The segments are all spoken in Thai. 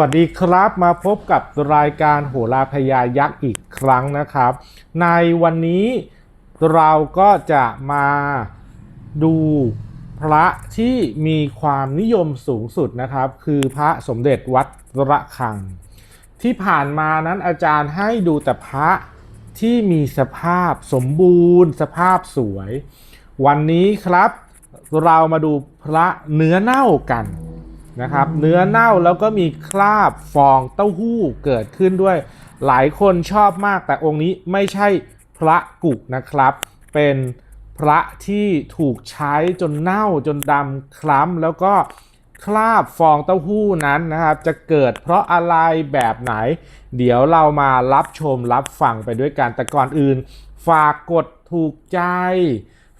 วัสดีครับมาพบกับรายการโหราพยายักษ์อีกครั้งนะครับ ในวันนี้เราก็จะมาดูพระที่มีความนิยมสูงสุดนะครับ คือพระสมเด็จวัดระฆัง ที่ผ่านมานั้นอาจารย์ให้ดูแต่พระที่มีสภาพสมบูรณ์ สภาพสวย วันนี้ครับ เรามาดูพระเนื้อเน่ากัน นะครับเนื้อเน่าแล้วก็มีคราบฟองเต้าหู้เกิดขึ้นด้วย หลายคนชอบมากแต่องค์นี้ไม่ใช่พระกุกนะครับ เป็นพระที่ถูกใช้จนเน่าจนดำคล้ำแล้วก็คราบฟองเต้าหู้นั้นนะครับ จะเกิดเพราะอะไรแบบไหน เดี๋ยวเรามารับชมรับฟังไปด้วยกันแต่ก่อนอื่น ฝากกดถูกใจ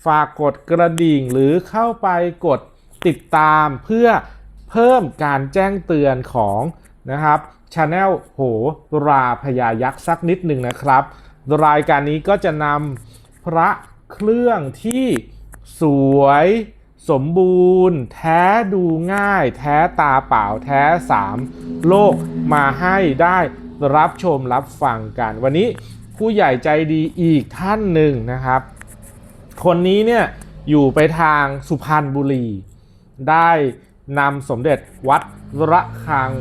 ฝากกดกระดิ่งหรือเข้าไปกดติดตามเพื่อ เพิ่มการแจ้งเตือนของนะครับช anel โหราพยายักษ์สักนิดหนึ่งนะครับ รายการนี้ก็จะนำพระเครื่องที่สวยสมบูรณ์ แท้ดูง่าย แท้ตาเปล่าแท้สามโลกมาให้ได้รับชมรับฟังกัน วันนี้ผู้ใหญ่ใจดีอีกท่านหนึ่งนะครับ คนนี้เนี่ยอยู่ไปทางสุพรรณบุรีได้ นำสมเด็จวัดระฆัง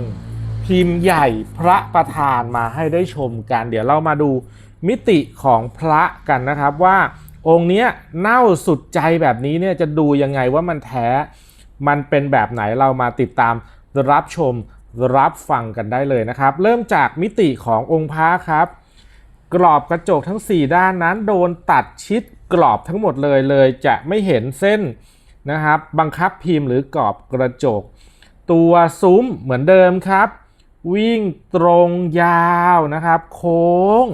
พิมพ์ใหญ่พระประธานมาให้ได้ชมกัน เดี๋ยวเรามาดูมิติของพระกันนะครับว่าองค์เนี้ยเน่าสุดใจแบบนี้เนี่ยจะดูยังไงว่ามันแท้ มันเป็นแบบไหนเรามาติดตามรับชมรับฟังกันได้เลยนะครับ เริ่มจากมิติขององค์พระครับ กรอบกระจกทั้ง 4 ด้านนั้นโดนตัดชิดกรอบทั้งหมดเลยเลยจะไม่เห็นเส้น นะครับ บังคับพิมพ์หรือกรอบกระจก ตัวซุ้มเหมือนเดิมครับ วิ่งตรงยาวนะครับ โค้ง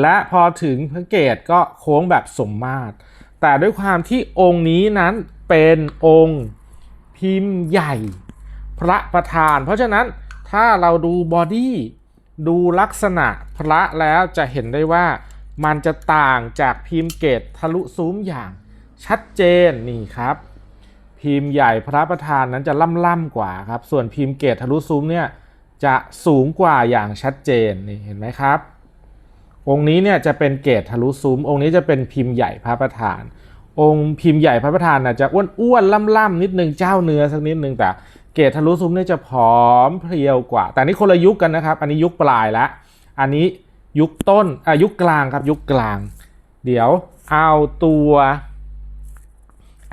และพอถึงพระเกตก็โค้งแบบสมมาตร แต่ด้วยความที่องค์นี้นั้นเป็นองค์พิมพ์ใหญ่ พระประธาน เพราะฉะนั้นถ้าเราดูบอดี้ดูลักษณะพระแล้วจะเห็นได้ว่ามันจะต่างจากพิมพ์เกตทะลุซุ้มอย่าง ชัดเจนนี่ครับ พิมพ์ใหญ่พระประธานนั้นจะล่ำๆกว่าครับ ส่วนพิมพ์เกตทะลุซุ้มเนี่ยจะสูงกว่าอย่างชัดเจนนี่เห็นไหมครับ องค์นี้เนี่ยจะเป็นเกตทะลุซุ้ม องค์นี้จะเป็นพิมพ์ใหญ่พระประธาน องค์พิมพ์ใหญ่พระประธานน่ะจะอ้วนๆล่ำๆนิดนึงเจ้าเนื้อสักนิดนึงแต่เกตทะลุซุ้มเนี่ยจะผอมเพรียวกว่า แต่นี่คนละยุคกันนะครับ อันนี้ยุคปลายล้วอันนี้ยุคต้นอะยุคกลางครับยุคกลาง เดี๋ยวเอาตัว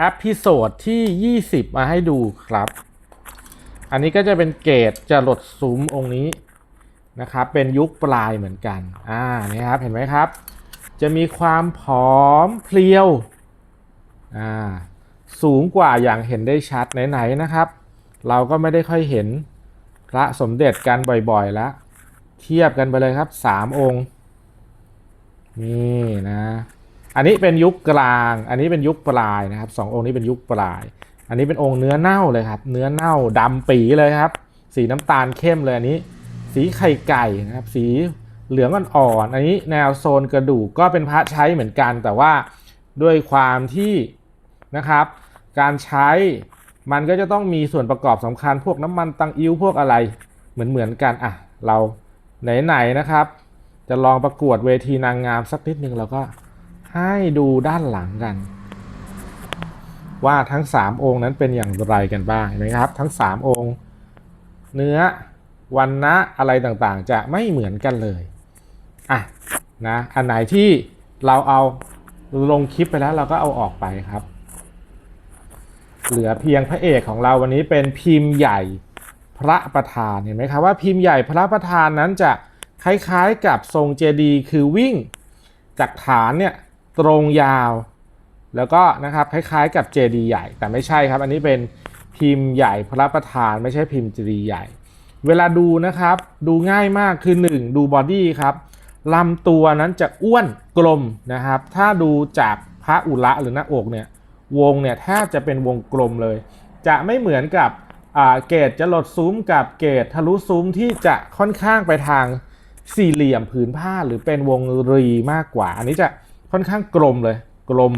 อพิโซดที่ 20 มาให้ดูครับ อันนี้ก็จะเป็นเกตจะหลดซุ้มองค์นี้นะครับ เป็นยุคปลายเหมือนกัน อ่า นี่ครับ เห็นไหมครับ จะมีความผอมเพรียว อ่า สูงกว่าอย่างเห็นได้ชัดไหนๆนะครับ เราก็ไม่ได้ค่อยเห็นพระสมเด็จกันบ่อยๆแล้ว เทียบกันไปเลยครับสามองค์ นี่นะ อันนี้เป็นยุคกลาง อันนี้เป็นยุคปลายนะครับสององค์นี้เป็นยุคปลาย อันนี้เป็นองค์เนื้อเน่าเลยครับ เนื้อเน่าดำปีเลยครับ สีน้ำตาลเข้มเลยอันนี้ สีไข่ไก่นะครับ สีเหลืองอ่อนๆอันนี้แนวโซนกระดูกก็เป็นพระใช้เหมือนกัน แต่ว่าด้วยความที่นะครับ การใช้มันก็จะต้องมีส่วนประกอบสำคัญพวกน้ำมันตังอิ้วพวกอะไรเหมือนเหมือนกันอะเราไหนๆนะครับ จะลองประกวดเวทีนางงามสักนิดนึงเราก็ ให้ดูด้านหลังกัน ว่าทั้ง 3 องค์นั้นเป็นอย่างไรกันบ้างเห็นไหมครับ ทั้ง 3 องค์ เนื้อวันนะอะไรต่างๆ จะไม่เหมือนกันเลยอะนะอันไหนที่เราเอาลงคลิปไปแล้วเราก็เอาออกไปครับ เหลือเพียงพระเอกของเราวันนี้เป็นพิมพ์ใหญ่พระประธานเห็นไหมครับว่าพิมพ์ใหญ่พระประธานนั้นจะคล้ายๆกับทรงเจดีย์คือวิ่งจากฐานเนี่ย ตรงยาว แล้วก็นะครับคล้ายๆกับเจดีใหญ่ แต่ไม่ใช่ครับ อันนี้เป็นพิมพ์ใหญ่พระประธานไม่ใช่พิมพ์เจดีใหญ่ เวลาดูนะครับดูง่ายมากคือ 1 ดูบอดี้ครับลำตัวนั้นจะอ้วนกลมนะครับ ถ้าดูจากพระอุระหรือหน้าอกเนี่ยวงเนี่ยแทบจะเป็นวงกลมเลย จะไม่เหมือนกับเกตจะหลดซุ้มกับเกตทะลุซุ้มที่จะค่อนข้างไปทางสี่เหลี่ยมผืนผ้าหรือเป็นวงรีมากกว่า อันนี้จะ ค่อนข้างกลมเลยกลม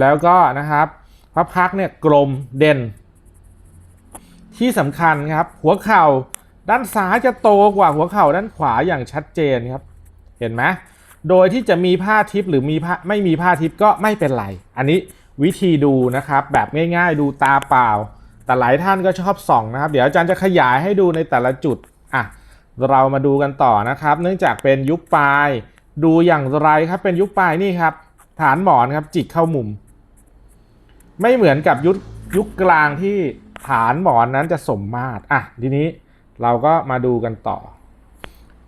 แล้วก็นะครับพระพักเนี่ยกลมเด่นทที่สำคัญครับ หัวเข่าด้านซ้ายจะโตกว่าหัวเข่าด้านขวาอย่างชัดเจนครับ เห็นไหมโดยที่จะมีผ้าทิปหรือมีผ้าไม่มีผ้าทิปก็ไม่เป็นไร อันนี้วิธีดูนะครับแบบง่ายๆดูตาเปล่า แต่หลายท่านก็ชอบส่องนะครับ เดี๋ยวอาจารย์จะขยายให้ดูในแต่ละจุดอะเรามาดูกันต่อนะครับ เนื่องจากเป็นยุคปลาย ดูอย่างไรครับเป็นยุคปลายนี่ครับ ฐานหมอนครับจิกเข้ามุม ไม่เหมือนกับยุคยุคกลางที่ฐานหมอนนั้นจะสมมาตรอะทีนี้เราก็มาดูกันต่อ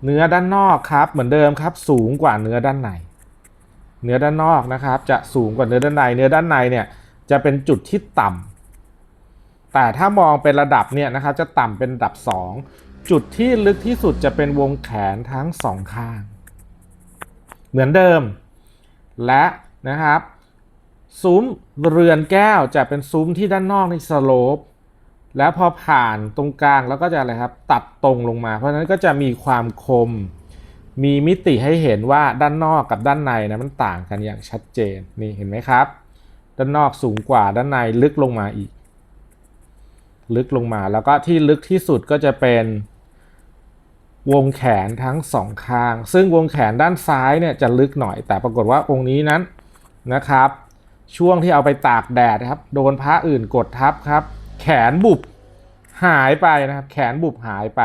เนื้อด้านนอกครับ เหมือนเดิมครับ สูงกว่าเนื้อด้านใน เนื้อด้านนอกนะครับ จะสูงกว่าเนื้อด้านใน เนื้อด้านในเนี่ยจะเป็นจุดที่ต่ำแต่ถ้ามองเป็นระดับเนี่ยนะครับ จะต่ำเป็นระดับ 2 จุดที่ลึกที่สุดจะเป็นวงแขนทั้งสองข้าง เหมือนเดิม และนะครับซุ้มเรือนแก้วจะเป็นซุ้มที่ด้านนอกในสโลปแล้วพอผ่านตรงกลางแล้วก็จะอะไรครับตัดตรงลงมา เพราะฉะนั้นก็จะมีความคม มีมิติให้เห็นว่าด้านนอกกับด้านในนะมันต่างกันอย่างชัดเจนนี่เห็นไหมครับ ด้านนอกสูงกว่าด้านในลึกลงมาอีก ลึกลงมาแล้วก็ที่ลึกที่สุดก็จะเป็น วงแขนทั้งสองข้าง ซึ่งวงแขนด้านซ้ายเนี่ยจะลึกหน่อย แต่ปรากฏว่าองค์นี้นั้นนะครับ ช่วงที่เอาไปตากแดดครับ โดนพระอื่นกดทับครับ แขนบุบหายไปนะครับ แขนบุบหายไป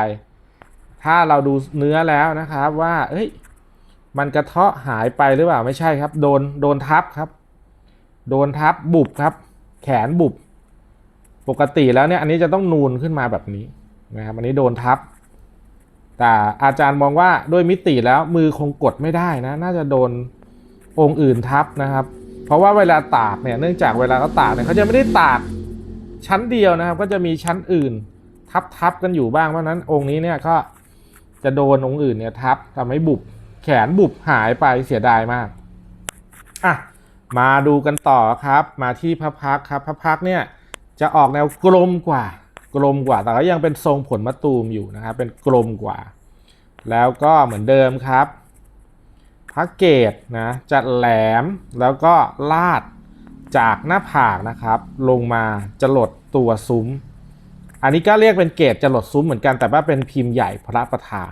ถ้าเราดูเนื้อแล้วนะครับว่า เอ้ย มันกระเทาะหายไปหรือเปล่าไม่ใช่ครับ โดนโดนทับครับ โดนทับบุบครับ แขนบุบ ปกติแล้วเนี่ยอันนี้จะต้องนูนขึ้นมาแบบนี้นะครับ อันนี้โดนทับ แต่อาจารย์มองว่าด้วยมิติแล้วมือคงกดไม่ได้นะ น่าจะโดนองค์อื่นทับนะครับ เพราะว่าเวลาตากเนี่ยเนื่องจากเวลาเขาตากเนี่ยเขาจะไม่ได้ตากชั้นเดียวนะครับ ก็จะมีชั้นอื่นทับทับกันอยู่บ้างเพราะนั้นองค์นี้เนี่ยก็จะโดนองค์อื่นเนี่ยทับทำให้บุบแขนบุบหายไปเสียดายมากอะมาดูกันต่อครับ มาที่พระพักครับพระพักเนี่ยจะออกแนวกลมกว่า กลมกว่า แต่ก็ยังเป็นทรงผลมะตูมอยู่นะครับ เป็นกลมกว่า แล้วก็เหมือนเดิมครับพระเกตนะจะแหลมแล้วก็ลาดจากหน้าผากนะครับ ลงมาจะหลดตัวซุ้ม อันนี้ก็เรียกเป็นเกตจะหลดซุ้มเหมือนกันแต่ว่าเป็นพิมพ์ใหญ่พระประธาน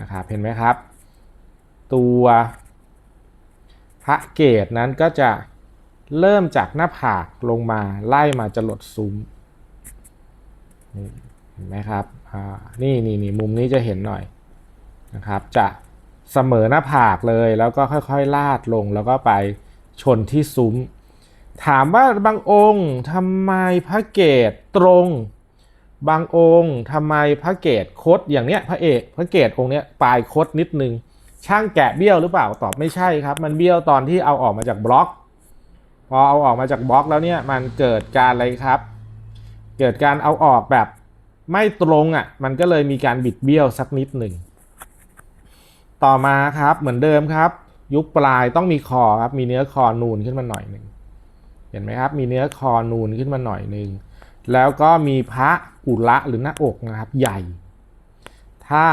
นะครับเห็นไหมครับ ตัวพระเกตนั้นก็จะเริ่มจากหน้าผากลงมาไล่มาจะหลดซุ้ม นี่เห็นไหมครับอ่านี่นี่นี่มุมนี้จะเห็นหน่อยนะครับจะเสมอหน้าผากเลยแล้วก็ค่อยๆ ลาดลงแล้วก็ไปชนที่ซุ้ม ถามว่าบางองค์ทำไมพระเกตตรง บางองค์ทำไมพระเกตคดอย่างเนี้ยพระเอกพระเกตองค์เนี้ยปลายคดนิดนึง ช่างแกะเบี้ยวหรือเปล่าตอบไม่ใช่ครับ มันเบี้ยวตอนที่เอาออกมาจากบล็อก พอเอาออกมาจากบล็อกแล้วเนี่ยมันเกิดการอะไรครับ เกิดการเอาออกแบบไม่ตรงอะ่ะ มันก็เลยมีการบิดเบี้ยวสักนิดหนึ่ง ต่อมาครับเหมือนเดิมครับ ยุคปลายต้องมีคอครับมีเนื้อคอนูนขึ้นมาหน่อยหนึ่งเห็นไหมครับ มีเนื้อคอนูนขึ้นมาหน่อยหนึ่งแล้วก็มีพระอุระหรือหน้าอกนะครับ ใหญ่ ถ้า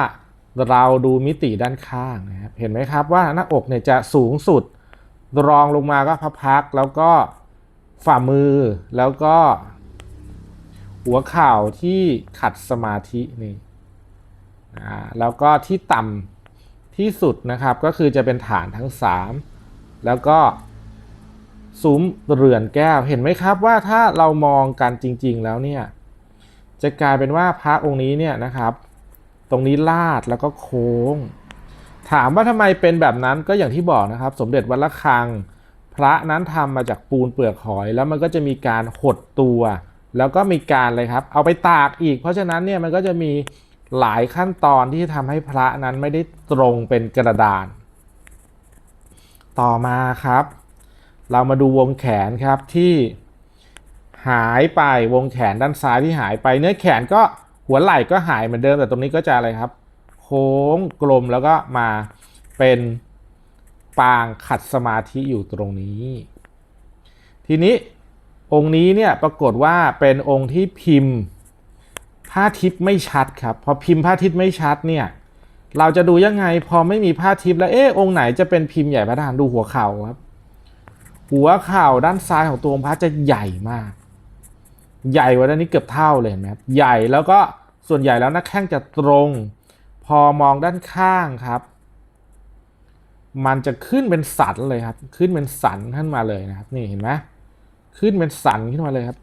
เราดูมิติด้านข้างนะครับเห็นไหมครับว่าหน้าอกเนี่ยจะสูงสุด รองลงมาก็พระพักแล้วก็ฝ่ามือแล้วก็ หัวข่าวที่ขัดสมาธินี่แล้วก็ที่ต่ำที่สุดนะครับก็คือจะเป็นฐานทั้ง 3 แล้วก็ซุ้มเรือนแก้วเห็นไหมครับว่าถ้าเรามองกันจริง ๆ แล้วเนี่ยจะกลายเป็นว่าพระองค์นี้เนี่ยนะครับ ตรงนี้ลาดแล้วก็โค้ง ถามว่าทำไมเป็นแบบนั้นก็อย่างที่บอกนะครับ สมเด็จวัดระฆัง พระนั้นทำมาจากปูนเปลือกหอย แล้วมันก็จะมีการหดตัว แล้วก็มีการเลยครับ เอาไปตากอีก เพราะฉะนั้นเนี่ยมันก็จะมีหลายขั้นตอนที่ทำให้พระนั้นไม่ได้ตรงเป็นกระดาน ต่อมาครับ เรามาดูวงแขนครับที่หายไปวงแขนด้านซ้ายที่หายไป เนื้อแขนก็หัวไหล่ก็หายเหมือนเดิมแต่ตรงนี้ก็จะอะไรครับ โค้งกลมแล้วก็มาเป็นปางขัดสมาธิอยู่ตรงนี้ ทีนี้ องค์นี้เนี่ยปรากฏว่าเป็นองค์ที่พิมพ์ผ้าทิพย์ไม่ชัดครับ พอพิมพ์ผ้าทิพย์ไม่ชัดเนี่ยเราจะดูยังไงพอไม่มีผ้าทิพย์แล้วเอ๊ะองค์ไหนจะเป็นพิมพ์ใหญ่พระทหารดูหัวเข่าครับ หัวเข่าด้านซ้ายของตัวองค์พระจะใหญ่มาก ใหญ่กว่าด้านนี้เกือบเท่าเลยเห็นไหมครับใหญ่แล้วก็ส่วนใหญ่แล้วหน้าแข้งจะตรง พอมองด้านข้างครับ มันจะขึ้นเป็นสันเลยครับ ขึ้นเป็นสันขึ้นมาเลยนะครับ นี่เห็นไหม ขึ้นเป็นสันขึ้นมาเลยครับ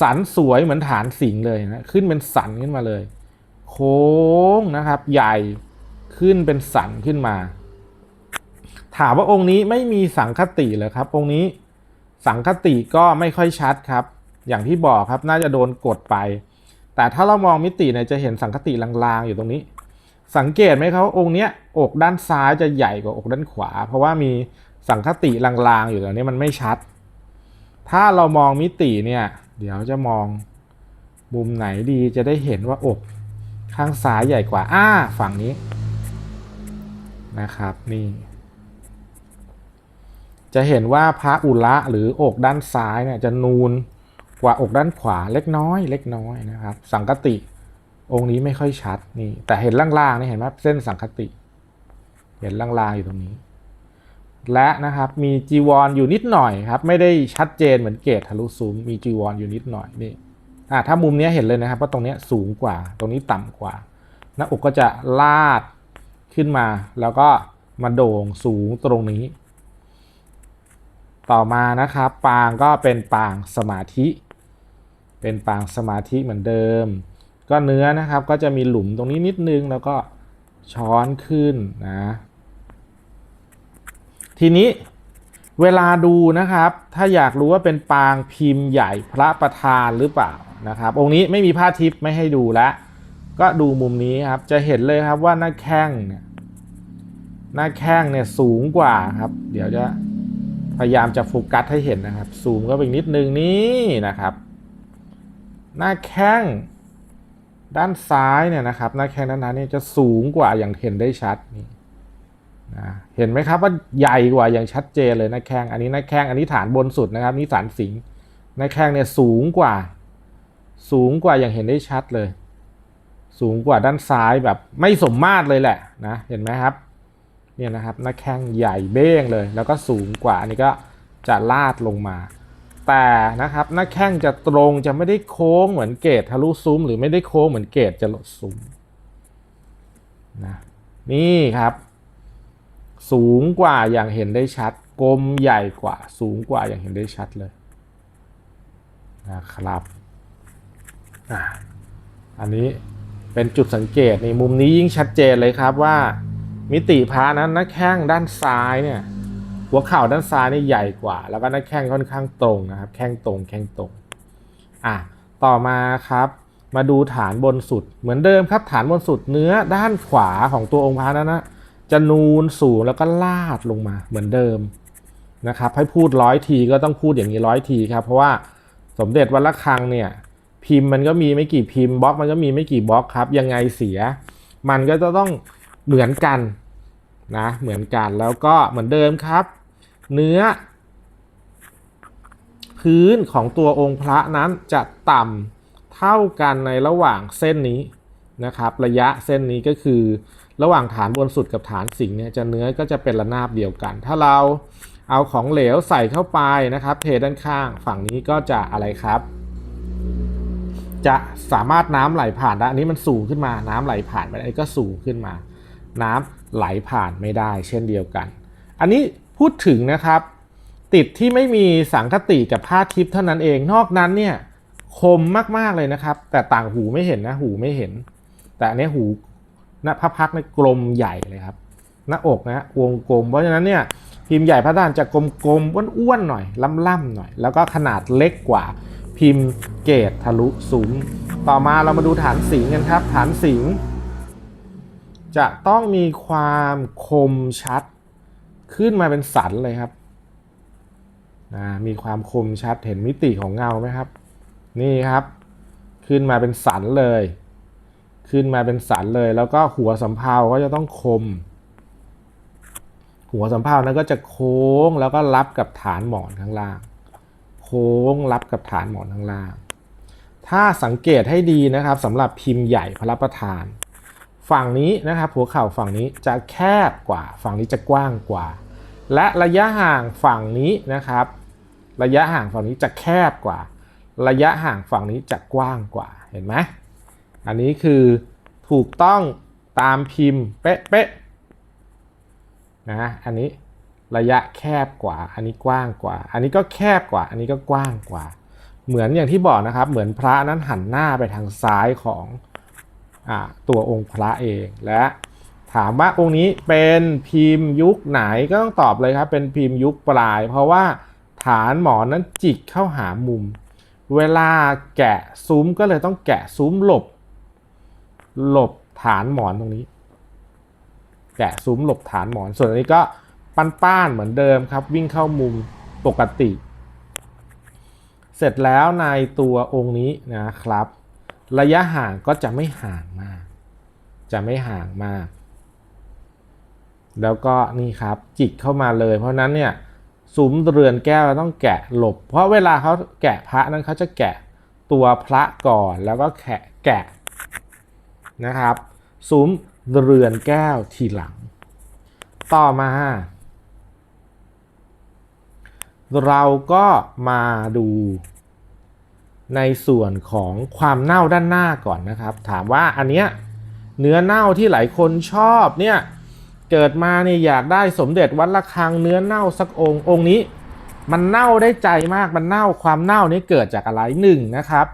สันสวยเหมือนฐานสิงเลยนะขึ้นเป็นสันขึ้นมาเลย โค้งนะครับ ใหญ่ขึ้นเป็นสันขึ้นมา ถามว่าองค์นี้ไม่มีสังคติเหรอครับ องค์นี้สังคติก็ไม่ค่อยชัดครับ อย่างที่บอกครับน่าจะโดนกดไป แต่ถ้าเรามองมิติเนี่ยจะเห็นสังคติลางๆ อยู่ตรงนี้ สังเกตไหมครับองค์เนี้ยอกด้านซ้ายจะใหญ่กว่าอกด้านขวา เพราะว่ามีสังคติลางๆ อยู่ตรงนี้มันไม่ชัด ถ้าเรามองมิติเนี่ย เดี๋ยวจะมองมุมไหนดีจะได้เห็นว่าอกข้างซ้ายใหญ่กว่า อ้า ฝั่งนี้นะครับ นี่ จะเห็นว่าพระอุระหรืออกด้านซ้ายเนี่ยจะนูนกว่าอกด้านขวาเล็กน้อย เล็กน้อยนะครับ สังคติองค์นี้ไม่ค่อยชัดนี่ แต่เห็นล่างๆนี่เห็นไหมเส้นสังคติ เห็นล่างๆอยู่ตรงนี้ และนะครับมีจีวรออยู่นิดหน่อยครับไม่ได้ชัดเจนเหมือนเกตทะลุซุ้มมีจีวรออยู่นิดหน่อยนี่อ่าถ้ามุมนี้เห็นเลยนะครับว่าตรงนี้สูงกว่า ตรงนี้ต่ำกว่า หน้าอกก็จะลาดขึ้นมา แล้วก็มาโด่งสูงตรงนี้ ต่อมานะครับปางก็เป็นปางสมาธิ เป็นปางสมาธิเหมือนเดิม ก็เนื้อนะครับก็จะมีหลุมตรงนี้นิดนึงแล้วก็ช้อนขึ้นนะ ทีนี้เวลาดูนะครับ ถ้าอยากรู้ว่าเป็นปางพิมพ์ใหญ่พระประธานหรือเปล่านะครับ องค์นี้ไม่มีผ้าทิพย์ไม่ให้ดูแล้วก็ดูมุมนี้ครับ จะเห็นเลยครับว่าหน้าแข้งเนี่ยหน้าแข้งเนี่ยสูงกว่าครับ เดี๋ยวจะพยายามจะโฟกัสให้เห็นนะครับ ซูมก็ไปนิดนึงนี่นะครับ หน้าแข้งด้านซ้ายเนี่ยนะครับ หน้าแข้งด้านนั้นเนี่ยจะสูงกว่าอย่างเห็นได้ชัดนี่ นะเห็นไหมครับว่าใหญ่กว่าอย่างชัดเจนเลยน้าแข้งอันนี้น้าแข้งอันนี้ฐานบนสุดนะครับนี่ฐานสิงน้าแข้งเนี่ยสูงกว่า สูงกว่าอย่างเห็นได้ชัดเลย สูงกว่าด้านซ้ายแบบไม่สมมาตรเลยแหละนะเห็นไหมครับเนี่ยนะครับหน้าแข้งใหญ่เบ้งเลย แล้วก็สูงกว่าอันนี้ก็จะลาดลงมา แต่นะครับหน้าแข้งจะตรงจะไม่ได้โค้งเหมือนเกตทะลุซุ้ม หรือไม่ได้โค้งเหมือนเกตจะหลดซุ้มนะนี่ครับ สูงกว่าอย่างเห็นได้ชัด กลมใหญ่กว่า สูงกว่าอย่างเห็นได้ชัดเลยนะครับอันนี้เป็นจุดสังเกตในมุมนี้ยิ่งชัดเจนเลยครับว่า มิติพระนั้นหน้าแข้งด้านซ้ายเนี่ยหัวเข่าด้านซ้ายนี่ใหญ่กว่า แล้วก็หน้าแข้งค่อนข้างตรงนะครับแข้งตรงแข้งตรงอะต่อมาครับมาดูฐานบนสุดเหมือนเดิมครับฐานบนสุดเนื้อด้านขวาของตัวองค์พระนั้นนะ จะนูนสูงแล้วก็ลาดลงมาเหมือนเดิมนะครับให้พูดร้อยทีก็ต้องพูดอย่างนี้ร้อยทีครับ เพราะว่าสมเด็จวัดระฆังเนี่ยพิมพ์มันก็มีไม่กี่พิมพ์บล็อกมันก็มีไม่กี่บล็อกครับ ยังไงเสีย มันก็จะต้องเหมือนกันนะเหมือนกันแล้วก็เหมือนเดิมครับ เนื้อ พื้นของตัวองค์พระนั้นจะต่ำเท่ากันในระหว่างเส้นนี้นะครับ ระยะเส้นนี้ก็คือ ระหว่างฐานบนสุดกับฐานสิงเนี่ยจะเนื้อก็จะเป็นระนาบเดียวกัน ถ้าเราเอาของเหลวใส่เข้าไปนะครับ เทด้านข้างฝั่งนี้ก็จะอะไรครับ จะสามารถน้ำไหลผ่านได้อันนี้มันสูงขึ้นมา น้ำไหลผ่านไปอันนี้ก็สูงขึ้นมา น้ำไหลผ่านไม่ได้ เช่นเดียวกัน อันนี้พูดถึงนะครับ ติดที่ไม่มีสังคติกับผ้าทิพย์เท่านั้นเองนอกนั้นเนี่ยคมมากๆเลยนะครับ แต่ต่างหูไม่เห็นนะหูไม่เห็น แต่อันนี้หู หน้าพระพักในกลมใหญ่เลยครับ หน้าอกนะวงกลม เพราะฉะนั้นเนี่ยพิมพ์ใหญ่พระด้านจะกลมๆอ้วนๆหน่อยล่ำๆหน่อย แล้วก็ขนาดเล็กกว่าพิมพ์เกตทะลุสูง ต่อมาเรามาดูฐานสิงกันครับ ฐานสิงจะต้องมีความคมชัดขึ้นมาเป็นสันเลยครับนะมีความคมชัดเห็นมิติของเงาไหมครับ นี่ครับ ขึ้นมาเป็นสันเลย ขึ้นมาเป็นสันเลย แล้วก็หัวสำเภาก็จะต้องคม หัวสำเภานั้นก็จะโค้งแล้วก็รับกับฐานหมอนข้างล่าง โค้งรับกับฐานหมอนข้างล่าง ถ้าสังเกตให้ดีนะครับสำหรับพิมพ์ใหญ่พระประธาน ฝั่งนี้นะครับหัวเข่าฝั่งนี้จะแคบกว่า ฝั่งนี้จะกว้างกว่า และระยะห่างฝั่งนี้นะครับ ระยะห่างฝั่งนี้จะแคบกว่า ระยะห่างฝั่งนี้จะกว้างกว่าเห็นไหม อันนี้คือถูกต้องตามพิมพ์เป๊ะๆนะอันนี้ระยะแคบกว่า อันนี้กว้างกว่า อันนี้ก็แคบกว่า อันนี้ก็กว้างกว่า เหมือนอย่างที่บอกนะครับ เหมือนพระนั้นหันหน้าไปทางซ้ายของอตัวองค์พระเอง และถามว่าองค์นี้เป็นพิมพ์ยุคไหนก็ต้องตอบเลยครับ เป็นพิมพ์ยุคปลาย เพราะว่าฐานหมอนนั้นจิกเข้าหามุม เวลาแกะซุ้มก็เลยต้องแกะซุ้มหลบ หลบฐานหมอนตรงนี้ แกะซุ้มหลบฐานหมอน ส่วนอันนี้ก็ป้านๆเหมือนเดิมครับ วิ่งเข้ามุมปกติ เสร็จแล้วในตัวองค์นี้นะครับ ระยะห่างก็จะไม่ห่างมาก จะไม่ห่างมาก แล้วก็นี่ครับจิกเข้ามาเลย เพราะนั้นเนี่ยซุ้มเรือนแก้วต้องแกะหลบ เพราะเวลาเขาแกะพระนั้นเขาจะแกะตัวพระก่อนแล้วก็แกะแกะ นะครับซุ้มเรือนแก้วทีหลัง ต่อมา เราก็มาดูในส่วนของความเน่าด้านหน้าก่อนนะครับ ถามว่าอันเนี้ยเนื้อเน่าที่หลายคนชอบเนี่ยเกิดมาเนี่ยอยากได้สมเด็จวัดระฆังเนื้อเน่าสักองค์องค์นี้ มันเน่าได้ใจมากมันเน่าความเน่านี้เกิดจากอะไรหนึ่งนะครับ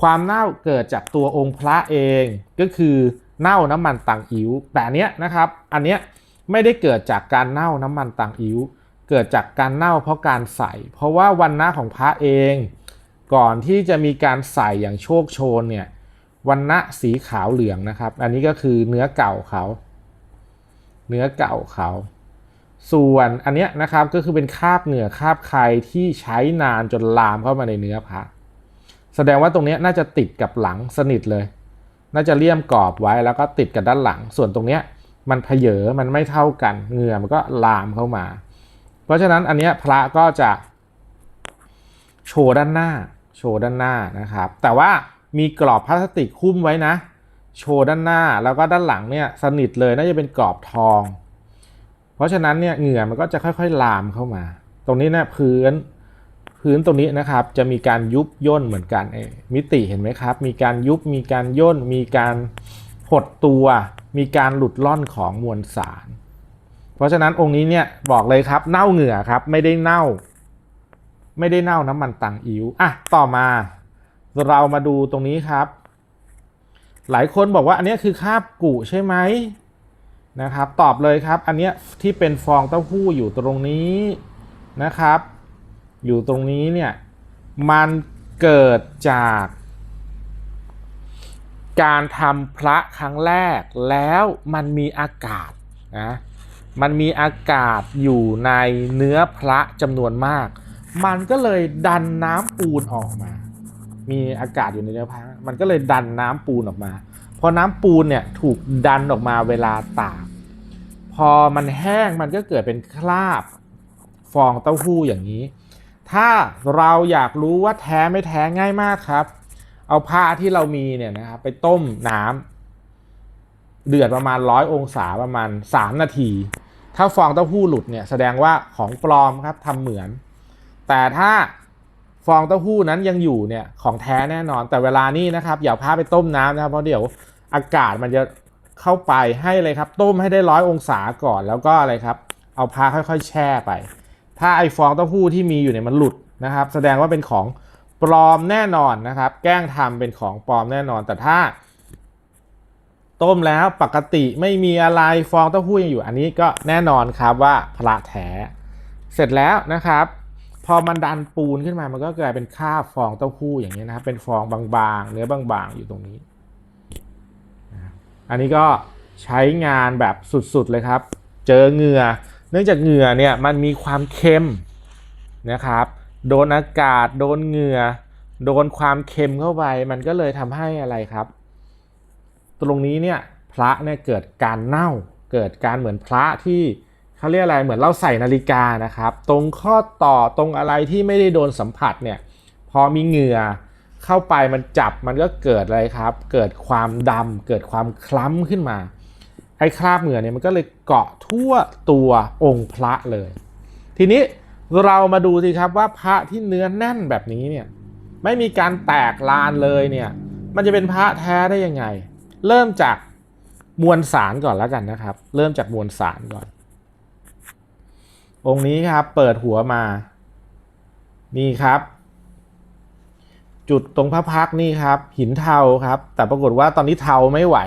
ความเน่าเกิดจากตัวองค์พระเองก็คือเน่าน้ำมันต่างอิ๋วแต่อันเนี้ยนะครับ อันเนี้ยไม่ได้เกิดจากการเน่าน้ำมันต่างอิ๋วเกิดจากการเน่าเพราะการใส่ เพราะว่าวันหน้าของพระเอง ก่อนที่จะมีการใส่อย่างโชคโชนเนี่ยวันณะสีขาวเหลืองนะครับ อันนี้ก็คือเนื้อเก่าเขา เนื้อเก่าเขา ส่วนอันเนี้ยนะครับก็คือเป็นคาบเหงื่อคาบใครที่ใช้นานจนลามเข้ามาในเนื้อพระ แสดงว่าตรงนี้น่าจะติดกับหลังสนิทเลย น่าจะเลี่ยมกรอบไว้แล้วก็ติดกับด้านหลัง ส่วนตรงนี้มันเพเยอมันไม่เท่ากันเหงื่อมันก็ลามเข้ามา เพราะฉะนั้นอันนี้พระก็จะโชว์ด้านหน้า โชว์ด้านหน้านะครับ แต่ว่ามีกรอบพลาสติกหุ้มไว้นะ โชว์ด้านหน้าแล้วก็ด้านหลังเนี่ยสนิทเลยน่าจะเป็นกรอบทอง เพราะฉะนั้นเนี่ยเหงื่อมันก็จะค่อยๆลามเข้ามา ตรงนี้เนี่ยพื้น พื้นตรงนี้นะครับจะมีการยุบย่นเหมือนกันเอยมิติเห็นไหมครับ มีการยุบมีการย่น มีการหดตัว มีการหลุดล่อนของมวลสาร เพราะฉะนั้นองค์นี้เนี่ยบอกเลยครับเน่าเหงื่อครับไม่ได้เน่า ไม่ได้เน่าน้ำมันต่างอิ๋วอะต่อมา เรามาดูตรงนี้ครับ หลายคนบอกว่าอันนี้คือคาบกุใช่ไหมนะครับ ตอบเลยครับ อันนี้ที่เป็นฟองเต้าหู้อยู่ตรงนี้นะครับ อยู่ตรงนี้เนี่ยมันเกิดจากการทำพระครั้งแรกแล้วมันมีอากาศนะมันมีอากาศอยู่ในเนื้อพระจำนวนมาก มันก็เลยดันน้ำปูนออกมา มีอากาศอยู่ในเนื้อพระ มันก็เลยดันน้ำปูนออกมา พอน้ำปูนเนี่ยถูกดันออกมาเวลาตาก พอมันแห้งมันก็เกิดเป็นคราบฟองเต้าหู้อย่างนี้ ถ้าเราอยากรู้ว่าแท้ไม่แท้ง่ายมากครับ เอาผ้าที่เรามีเนี่ยนะครับไปต้มน้ำเดือดประมาณร้อยองศาประมาณ 3 นาที ถ้าฟองเต้าหู้หลุดเนี่ยแสดงว่าของปลอมครับทำเหมือน แต่ถ้าฟองเต้าหู้นั้นยังอยู่เนี่ยของแท้แน่นอน แต่เวลานี้นะครับอย่าเอาผ้าไปต้มน้ำนะครับเพราะเดี๋ยวอากาศมันจะเข้าไปให้เลยครับ ต้มให้ได้ร้อยองศาก่อนแล้วก็อะไรครับ เอาผ้าค่อยๆ แช่ไป ถ้าไอฟองเต้าหู้ที่มีอยู่เนี่ยมันหลุดนะครับ แสดงว่าเป็นของปลอมแน่นอนนะครับ แกล้งทำเป็นของปลอมแน่นอน แต่ถ้า ต้มแล้วปกติไม่มีอะไรฟองเต้าหู้ยังอยู่อันนี้ก็แน่นอนครับว่าพระแท้เสร็จแล้วนะครับ พอมันดันปูนขึ้นมามันก็กลายเป็นคราบฟองเต้าหู้อย่างนี้นะครับ เป็นฟองบางๆ เนื้อบางๆ อยู่ตรงนี้ อันนี้ก็ใช้งานแบบสุดๆเลยครับ เจอเหงื่อ เนื่องจากเหงื่อเนี่ยมันมีความเค็มนะครับ โดนอากาศ โดนเหงื่อ โดนความเค็มเข้าไป มันก็เลยทำให้อะไรครับ ตรงนี้เนี่ยพระเนี่ยเกิดการเน่า เกิดการเหมือนพระที่เขาเรียกอะไร เหมือนเราใส่นาฬิกานะครับ ตรงข้อต่อตรงอะไรที่ไม่ได้โดนสัมผัสเนี่ย พอมีเหงื่อเข้าไปมันจับมันก็เกิดอะไรครับ เกิดความดำเกิดความคล้ำขึ้นมา ไอ้คราบเหงื่อเนี่ยมันก็เลยเกาะทั่วตัวองค์พระเลย ทีนี้เรามาดูสิครับว่าพระที่เนื้อแน่นแบบนี้เนี่ยไม่มีการแตกลานเลยเนี่ยมันจะเป็นพระแท้ได้ยังไง เริ่มจากมวลสารก่อนแล้วกันนะครับ เริ่มจากมวลสารก่อน องค์นี้ครับเปิดหัวมา นี่ครับ จุดตรงพระพักนี่ครับ หินเทาครับ แต่ปรากฏว่าตอนนี้เทาไม่ไหว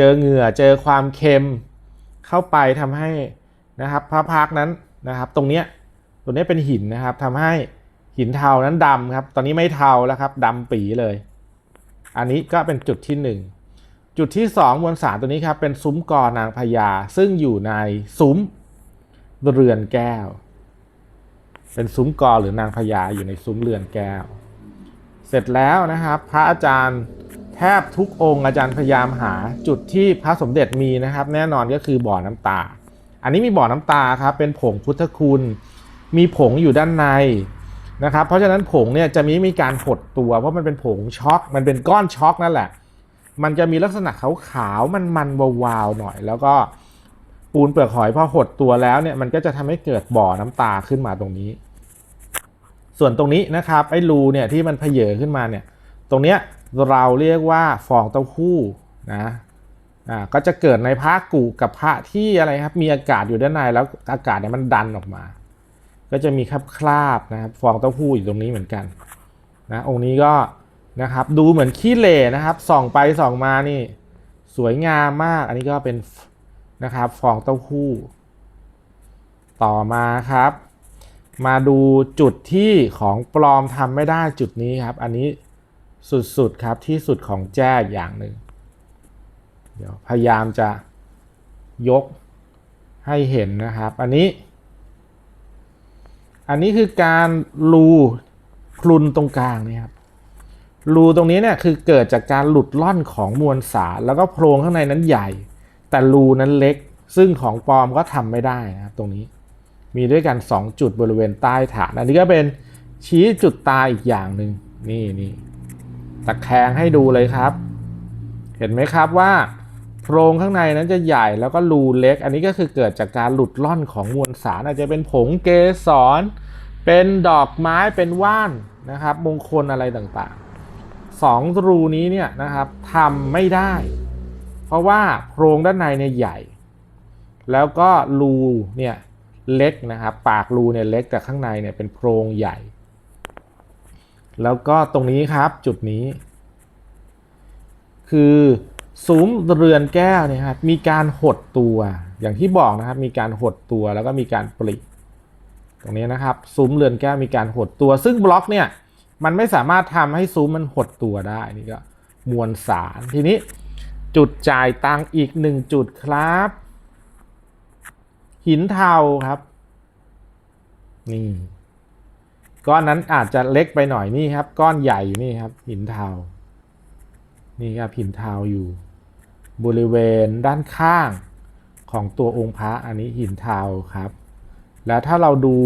เจอเหงื่อเจอความเค็มเข้าไปทำให้นะครับพระพักนั้นนะครับตรงเนี้ยตรงนี้เป็นหินนะครับทำให้หินเทานั้นดำครับ ตอนนี้ไม่เทาแล้วครับดำปีเลย อันนี้ก็เป็นจุดที่หนึ่งจุดที่สองมวลสารตัวนี้ครับเป็นซุ้มกอนางพญาซึ่งอยู่ในซุ้มเรือนแก้ว เป็นซุ้มกอหรือนางพญาอยู่ในซุ้มเรือนแก้ว เสร็จแล้วนะครับ พระอาจารย์แทบทุกองค์อาจารย์พยายามหาจุดที่พระสมเด็จมีนะครับ แน่นอนก็คือบ่อน้ำตา อันนี้มีบ่อน้ำตาครับเป็นผงพุทธคุณ มีผงอยู่ด้านในนะครับ เพราะฉะนั้นผงเนี่ยจะมีมีการหดตัว เพราะมันเป็นผงช็อกมันเป็นก้อนช็อกนั่นแหละ มันจะมีลักษณะขาวๆมันมันวาวๆหน่อย แล้วก็ปูนเปลือกหอยพอหดตัวแล้วเนี่ยมันก็จะทำให้เกิดบ่อน้ำตาขึ้นมาตรงนี้ ส่วนตรงนี้นะครับไอ้รูเนี่ยที่มันเพเยอขึ้นมาเนี่ยตรงเนี้ยเราเรียกว่าฟองเต้าหู้นะอ่าก็จะเกิดในพระกุกับพระที่อะไรครับมีอากาศอยู่ด้านในแล้วอากาศเนี่ยมันดันออกมา ก็จะมีคราบคราบนะครับฟองเต้าหู้อยู่ตรงนี้เหมือนกันนะองค์นี้ก็นะครับดูเหมือนขี้เหร่นะครับส่องไปส่องมานี่สวยงามมาก อันนี้ก็เป็นนะครับฟองเต้าหู้ ต่อมาครับ มาดูจุดที่ของปลอมทำไม่ได้จุดนี้ครับ อันนี้สุดๆครับที่สุดของแจ้อย่างหนึ่งเดี๋ยวพยายามจะยกให้เห็นนะครับ อันนี้ อันนี้คือการรูพลุนตรงกลางนี่ครับรูตรงนี้เนี่ยคือเกิดจากการหลุดล่อนของมวลสารแล้วก็โพรงข้างในนั้นใหญ่ แต่รูนั้นเล็ก ซึ่งของปลอมก็ทำไม่ได้นะครับตรงนี้ มีด้วยกัน 2 จุดบริเวณใต้ฐานอันนี้ก็เป็นชี้จุดตายอีกอย่างหนึ่งนี่นี่ตะแคงให้ดูเลยครับ เห็นไหมครับว่าโพรงข้างในนั้นจะใหญ่แล้วก็รูเล็ก อันนี้ก็คือเกิดจากการหลุดล่อนของมวลสารอาจจะเป็นผงเกสร เป็นดอกไม้เป็นว่านนะครับ มงคลอะไรต่างๆสองรูนี้เนี่ยนะครับทำไม่ได้ เพราะว่าโพรงด้านในเนี่ยใหญ่ แล้วก็รูเนี่ย เล็กนะครับ ปากรูเนี่ยเล็กแต่ข้างในเนี่ยเป็นโพรงใหญ่ แล้วก็ตรงนี้ครับจุดนี้ คือซุ้มเรือนแก้วเนี่ยครับมีการหดตัวอย่างที่บอกนะครับ มีการหดตัวแล้วก็มีการปริตรงนี้นะครับ ซุ้มเรือนแก้วมีการหดตัว ซึ่งบล็อกเนี่ยมันไม่สามารถทำให้ซุ้มมันหดตัวได้นี่ก็มวลสารทีนี้จุดจ่ายตังอีกหนึ่งจุดครับ หินเทาครับ นี่ ก้อนนั้นอาจจะเล็กไปหน่อยนี่ครับ ก้อนใหญ่อยู่นี่ครับ หินเทา นี่ครับหินเทาอยู่ บริเวณด้านข้างของตัวองค์พระอันนี้หินเทาครับ แล้วถ้าเราดู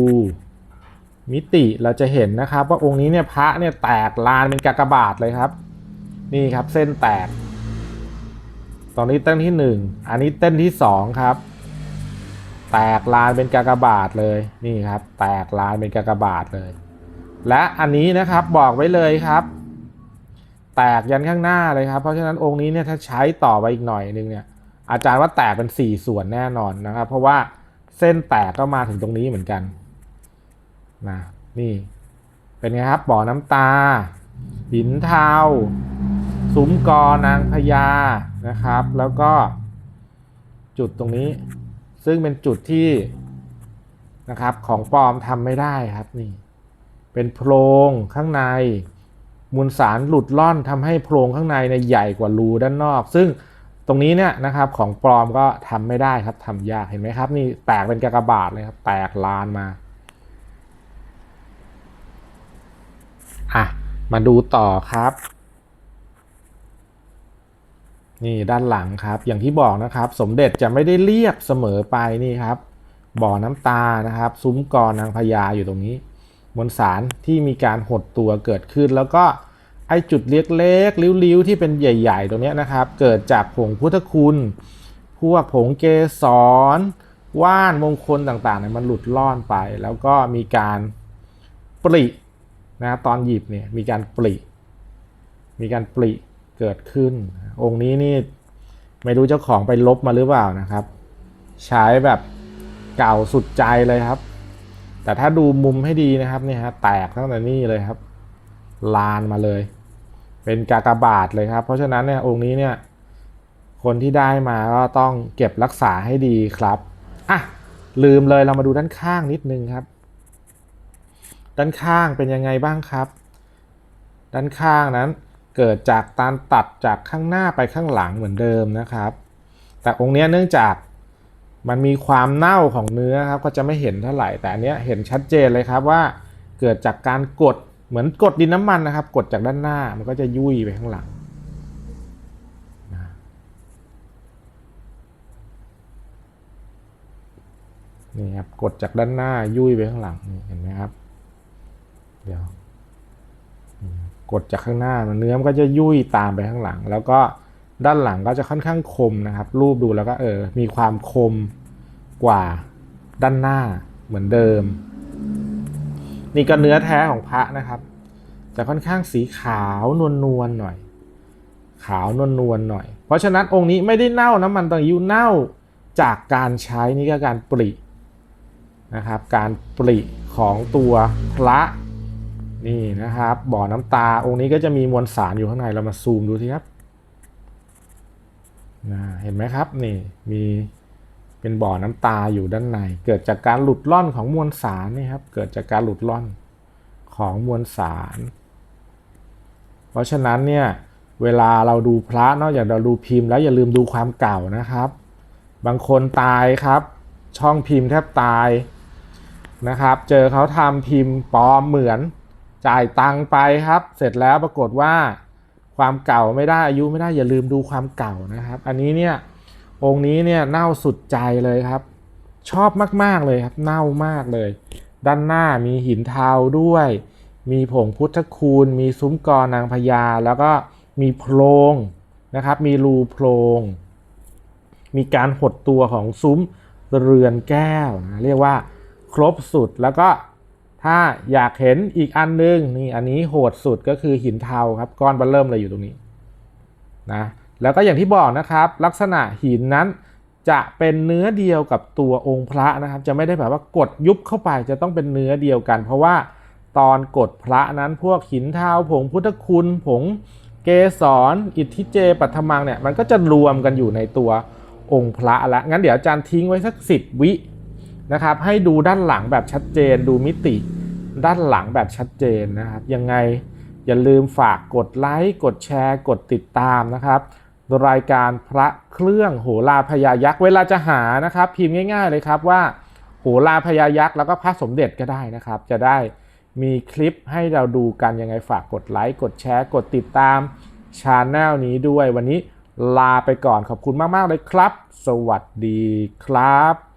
มิติเราจะเห็นนะครับว่าองค์นี้เนี่ยพระเนี่ยแตกลานเป็นกากบาทเลยครับ นี่ครับเส้นแตก ตอนนี้เต้นที่หนึ่งอันนี้เต้นที่สองครับ แตกลานเป็นกากบาทเลยนี่ครับ แตกลานเป็นกากบาทเลย และอันนี้นะครับบอกไว้เลยครับ แตกยันข้างหน้าเลยครับ เพราะฉะนั้นองค์นี้เนี่ยถ้าใช้ต่อไปอีกหน่อยนึงเนี่ยอาจารย์ว่าแตกเป็นสี่ส่วนแน่นอนนะครับ เพราะว่าเส้นแตกก็มาถึงตรงนี้เหมือนกันนะนี่เป็นไงครับบ่อน้ำตา หินเทาซุ้มกอนางพญานะครับ แล้วก็จุดตรงนี้ ซึ่งเป็นจุดที่นะครับของปลอมทำไม่ได้ครับนี่เป็นโพรงข้างในมวลสารหลุดล่อนทำให้โพรงข้างในเนี่ยใหญ่กว่ารูด้านนอก ซึ่งตรงนี้เนี่ยนะครับของปลอมก็ทำไม่ได้ครับทำยากเห็นไหมครับ นี่แตกเป็นกากบาทเลยครับ แตกลานมาอะมาดูต่อครับ นี่ด้านหลังครับ อย่างที่บอกนะครับ สมเด็จจะไม่ได้เรียบเสมอไปนี่ครับ บ่อน้ำตานะครับ ซุ้มกอนางพญาอยู่ตรงนี้ มวลสารที่มีการหดตัวเกิดขึ้น แล้วก็ไอจุดเล็กๆริ้วๆที่เป็นใหญ่ ๆ ตรงเนี้ยนะครับ เกิดจากผงพุทธคุณ พวกผงเกสรว่านมงคลต่างๆเนี่ยมันหลุดล่อนไป แล้วก็มีการปรินะตอนหยิบเนี่ยมีการปริมีการปริ เกิดขึ้น องค์นี้นี่ไม่รู้เจ้าของไปลบมาหรือเปล่านะครับ ใช้แบบเก่าสุดใจเลยครับ แต่ถ้าดูมุมให้ดีนะครับเนี่ยฮะแตกตั้งแต่นี่เลยครับ ลานมาเลย เป็นกากบาทเลยครับ เพราะฉะนั้นเนี่ยองค์นี้เนี่ยคนที่ได้มาก็ต้องเก็บรักษาให้ดีครับอะลืมเลยเรามาดูด้านข้างนิดนึงครับ ด้านข้างเป็นยังไงบ้างครับ ด้านข้างนั้น เกิดจากการตัดจากข้างหน้าไปข้างหลังเหมือนเดิมนะครับ แต่องค์นี้เนื่องจากมันมีความเน่าของเนื้อครับก็จะไม่เห็นเท่าไหร่แต่อันนี้เห็นชัดเจนเลยครับว่าเกิดจากการกดเหมือนกดดินน้ำมันนะครับ กดจากด้านหน้ามันก็จะยุ่ยไปข้างหลังนะนี่ครับกดจากด้านหน้ายุ่ยไปข้างหลังนี่เห็นไหมครับ เดี๋ยว กดจากข้างหน้ามันเนื้อมันก็จะยุ่ยตามไปข้างหลัง แล้วก็ด้านหลังก็จะค่อนข้างคมนะครับ รูปดูแล้วก็เออมีความคมกว่าด้านหน้าเหมือนเดิม นี่ก็เนื้อแท้ของพระนะครับจะค่อนข้างสีขาวนวลนวลๆหน่อย ขาวนวลนวลๆหน่อย เพราะฉะนั้นองค์นี้ไม่ได้เน่าน้ำมันตังยูเน่าจากการใช้นี่ก็การปรินะครับ การปริของตัวพระ นี่นะครับบ่อน้ำตาองค์นี้ก็จะมีมวลสารอยู่ข้างในเรามาซูมดูทีครับนะเห็นไหมครับนี่มีเป็นบ่อน้ำตาอยู่ด้านใน เกิดจากการหลุดล่อนของมวลสารนี่ครับเกิดจากการหลุดล่อนของมวลสาร เพราะฉะนั้นเนี่ยเวลาเราดูพระนอกจากเราดูพิมพ์แล้วอย่าลืมดูความเก่านะครับ บางคนตายครับ ช่องพิมพ์แทบตายนะครับ เจอเขาทำพิมพ์ปลอมเหมือน จ่ายตังค์ไปครับ เสร็จแล้วปรากฏว่าความเก่าไม่ได้อายุไม่ได้อย่าลืมดูความเก่านะครับ อันนี้เนี่ยองค์นี้เนี่ยเน่าสุดใจเลยครับ ชอบมากๆเลยครับเน่ามากเลย ด้านหน้ามีหินเทาด้วย มีผงพุทธคูณ มีซุ้มกอนางพญาแล้วก็มีโพรงนะครับ มีรูโพรงมีการหดตัวของซุ้มเรือนแก้วนะเรียกว่าครบสุดแล้วก็ ถ้าอยากเห็นอีกอันนึงนี่อันนี้โหดสุดก็คือหินเทาครับก้อนเบลเริ่มเลยอยู่ตรงนี้นะแล้วก็อย่างที่บอกนะครับ ลักษณะหินนั้นจะเป็นเนื้อเดียวกับตัวองค์พระนะครับ จะไม่ได้แบบว่ากดยุบเข้าไปจะต้องเป็นเนื้อเดียวกัน เพราะว่าตอนกดพระนั้นพวกหินเทาผงพุทธคุณผงเกสรอิทธิเจ ปัทมังเนี่ยมันก็จะรวมกันอยู่ในตัวองค์พระละงั้นเดี๋ยวอาจารย์ทิ้งไว้สักสิบวิ นะครับ ให้ดูด้านหลังแบบชัดเจน ดูมิติด้านหลังแบบชัดเจนนะครับ ยังไงอย่าลืมฝากกดไลค์ กดแชร์ กดติดตามนะครับ รายการพระเครื่องโหราพญายักษ์เวลาจะหานะครับ พิมพ์ง่าย ๆ เลยครับว่าโหราพญายักษ์แล้วก็พระสมเด็จก็ได้นะครับ จะได้มีคลิปให้เราดูกันยังไงฝากกดไลค์ กดแชร์ กดติดตามช anel นี้ด้วยวันนี้ลาไปก่อนขอบคุณมาก ๆ เลยครับ สวัสดีครับ